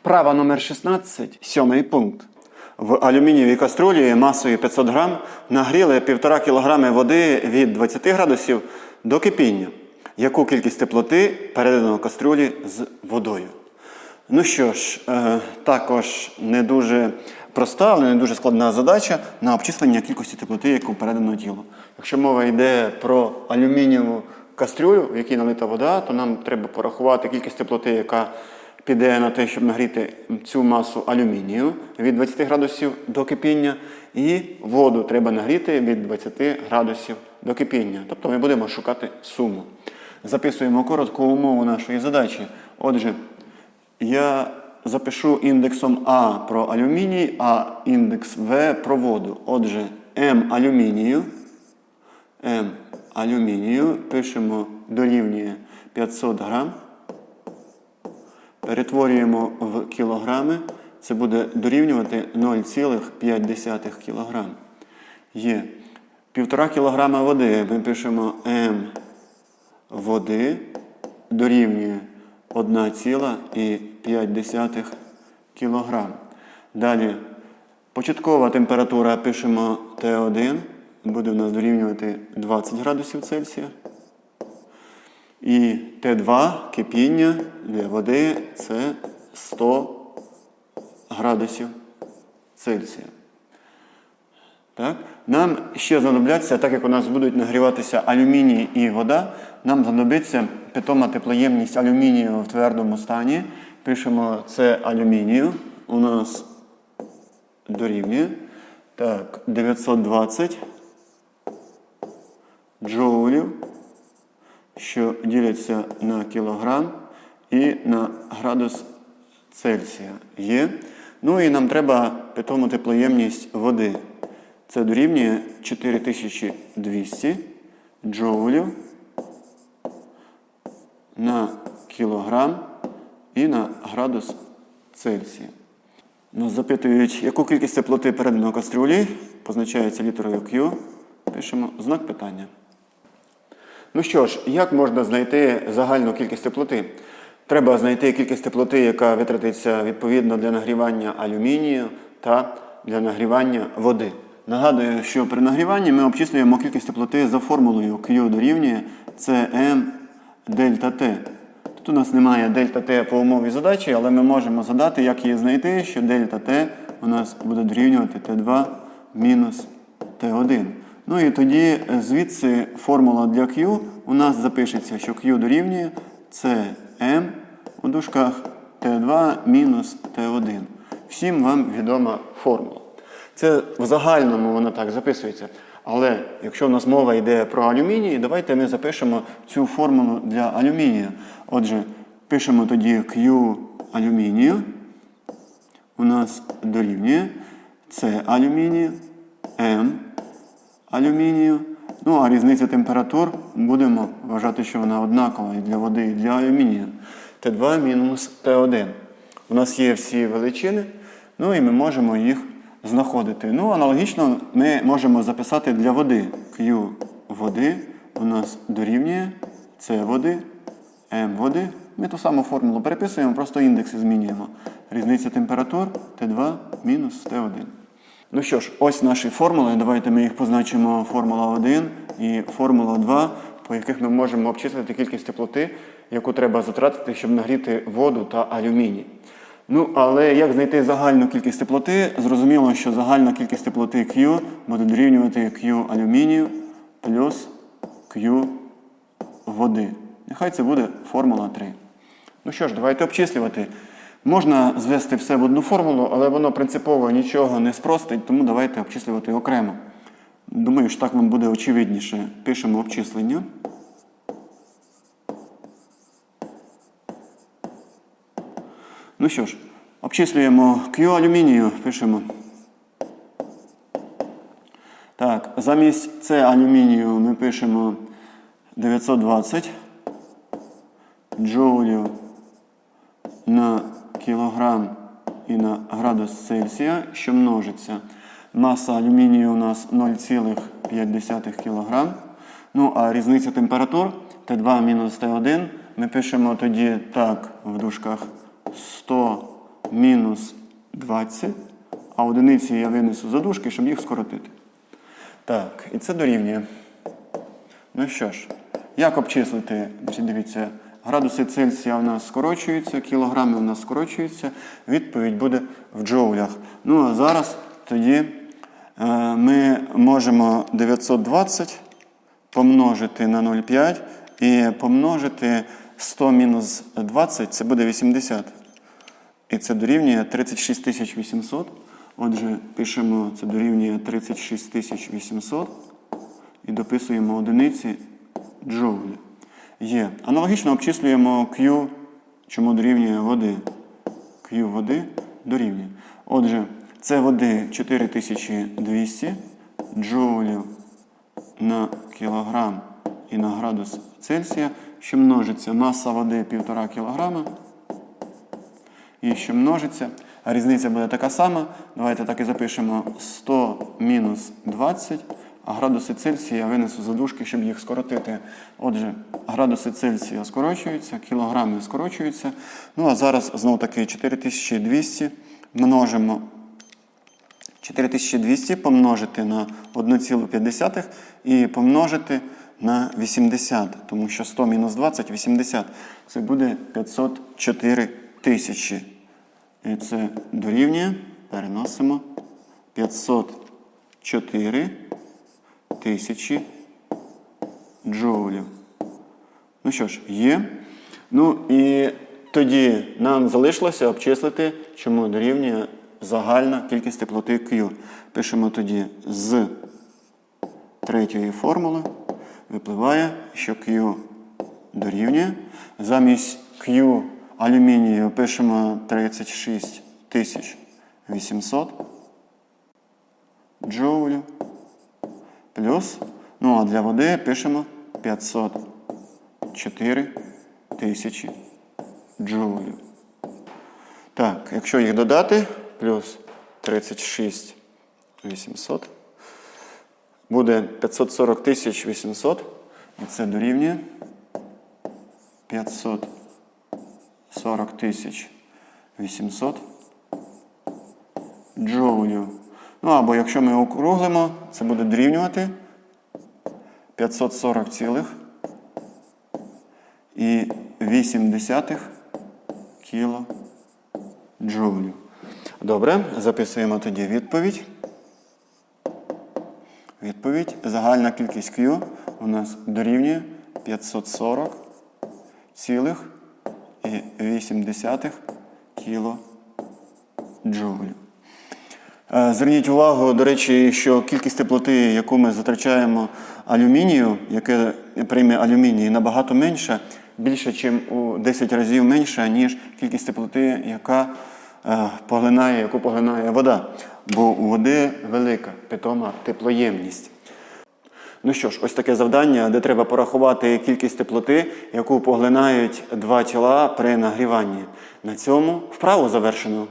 Вправа номер 16, сьомий пункт. В алюмінієвій каструлі масою 500 грам нагріли 1,5 кг води від 20 градусів до кипіння. Яку кількість теплоти передано каструлі з водою? Ну що ж, е, також не дуже проста, але не дуже складна задача на обчислення кількості теплоти, яку передано тілу. Якщо мова йде про алюмінієву кастрюлю, в якій налита вода, то нам треба порахувати кількість теплоти, яка піде на те, щоб нагріти цю масу алюмінію від 20 градусів до кипіння, і воду треба нагріти від 20 градусів до кипіння. Тобто ми будемо шукати суму. Записуємо коротку умову нашої задачі. Отже, я запишу індексом А про алюміній, а індекс В про воду. Отже, М алюмінію. М алюмінію пишемо дорівнює 500 грам. Перетворюємо в кілограми. Це буде дорівнювати 0,5 кг. Є 1,5 кг води. Ми пишемо М води дорівнює 1,5 кг. Далі початкова температура пишемо Т1, буде у нас дорівнювати 20 градусів Цельсія. І Т2 кипіння для води це 100 градусів Цельсія. Так? Нам ще знадобляться, так як у нас будуть нагріватися алюміній і вода, нам знадобиться питома теплоємність алюмінію в твердому стані. Пишемо це алюмінію. У нас дорівнює. Так, 920 джоулів, що діляться на кілограм і на градус Цельсія є. Ну і нам треба питому теплоємність води. Це дорівнює 4200 джоулів на кілограм і на градус Цельсія. Нас запитують, яку кількість теплоти передано кастрюлі, позначається літерою Q. Пишемо знак питання. Ну що ж, як можна знайти загальну кількість теплоти? Треба знайти кількість теплоти, яка витратиться відповідно для нагрівання алюмінію та для нагрівання води. Нагадую, що при нагріванні ми обчислюємо кількість теплоти за формулою Q дорівнює CM дельта T. Тут у нас немає дельта Т по умові задачі, але ми можемо задати, як її знайти, що дельта Т у нас буде дорівнювати Т2 мінус Т1. Ну і тоді е, звідси формула для Q у нас запишеться, що Q дорівнює CM у дужках Т2 мінус Т1. Всім вам відома формула. Це в загальному воно так записується. Але якщо в нас мова йде про алюміній, давайте ми запишемо цю формулу для алюмінію. Отже, пишемо тоді Q алюмінію. У нас дорівнює С алюмінію, М алюмінію. Ну, а різниця температур будемо вважати, що вона однакова і для води, і для алюмінію. Т2 мінус Т1. У нас є всі величини, ну і ми можемо їх знаходити. Ну, аналогічно ми можемо записати для води. Q води у нас дорівнює С води, М води. Ми ту саму формулу переписуємо, просто індекси змінюємо. Різниця температур Т2 мінус Т1. Ну що ж, ось наші формули. Давайте ми їх позначимо формула 1 і формула 2, по яких ми можемо обчислити кількість теплоти, яку треба затратити, щоб нагріти воду та алюміній. Ну, але як знайти загальну кількість теплоти? Зрозуміло, що загальна кількість теплоти Q буде дорівнювати Q алюмінію плюс Q води. Нехай це буде формула 3. Ну що ж, давайте обчислювати. Можна звести все в одну формулу, але воно принципово нічого не спростить, тому давайте обчислювати окремо. Думаю, що так вам буде очевидніше. Пишемо обчислення. Ну що ж, обчислюємо Q алюмінію, пишемо. Так, замість С алюмінію ми пишемо 920 джоулів на кілограм і на градус Цельсія, що множиться. Маса алюмінію у нас 0,5 кг. Ну, а різниця температур Т2 мінус Т1 ми пишемо тоді так в дужках 100 мінус 20, а одиниці я винесу за дужки, щоб їх скоротити. Так, і це дорівнює. Ну що ж, як обчислити? Значить, дивіться, градуси Цельсія у нас скорочуються, кілограми у нас скорочуються. Відповідь буде в джоулях. Ну а зараз тоді е, ми можемо 920 помножити на 0,5 і помножити 100 мінус 20, це буде 80. І це дорівнює 36 800. Отже, пишемо, це дорівнює 36 800 і дописуємо одиниці джоулі. Є. Аналогічно обчислюємо Q, чому дорівнює води. Q води дорівнює. Отже, це води 4200 джоулів на кілограм і на градус Цельсія, що множиться маса води 1,5 кг. І що множиться. Різниця буде така сама. Давайте так і запишемо 100 мінус 20, а градуси Цельсія винесу за дужки, щоб їх скоротити. Отже, градуси Цельсія скорочуються, кілограми скорочуються. Ну а зараз знову таки 4200 множимо 4200 помножити на 1,5 і помножити на 80, тому що 100 мінус 20 – 80. Це буде 504 тисячі. І це дорівнює, переносимо 504 тисячі джоулів. Ну що ж, є. Ну і тоді нам залишилося обчислити, чому дорівнює загальна кількість теплоти Q. Пишемо тоді з третьої формули. Випливає, що Q дорівнює. Замість Q алюмінію пишемо 36 800 джоулів. Плюс, ну а для води пишемо 504 тисячі джоулів. Так, якщо їх додати, плюс 36 800, буде 540 тисяч 800, і це дорівнює 540 тисяч 800 джоулів. Ну або якщо ми округлимо, це буде дорівнювати 540 цілих і 8 десятих кіло джоулів. Добре, записуємо тоді відповідь. Відповідь. Загальна кількість Q у нас дорівнює 540 цілих і 8 десятих кіло джоулів. Е, Зверніть увагу, до речі, що кількість теплоти, яку ми затрачаємо алюмінію, яке прийме алюміній, набагато менша, більше, ніж у 10 разів менша, ніж кількість теплоти, яка е, поглинає, яку поглинає вода. Бо у води велика питома теплоємність. Ну що ж, ось таке завдання, де треба порахувати кількість теплоти, яку поглинають два тіла при нагріванні. На цьому вправу завершено.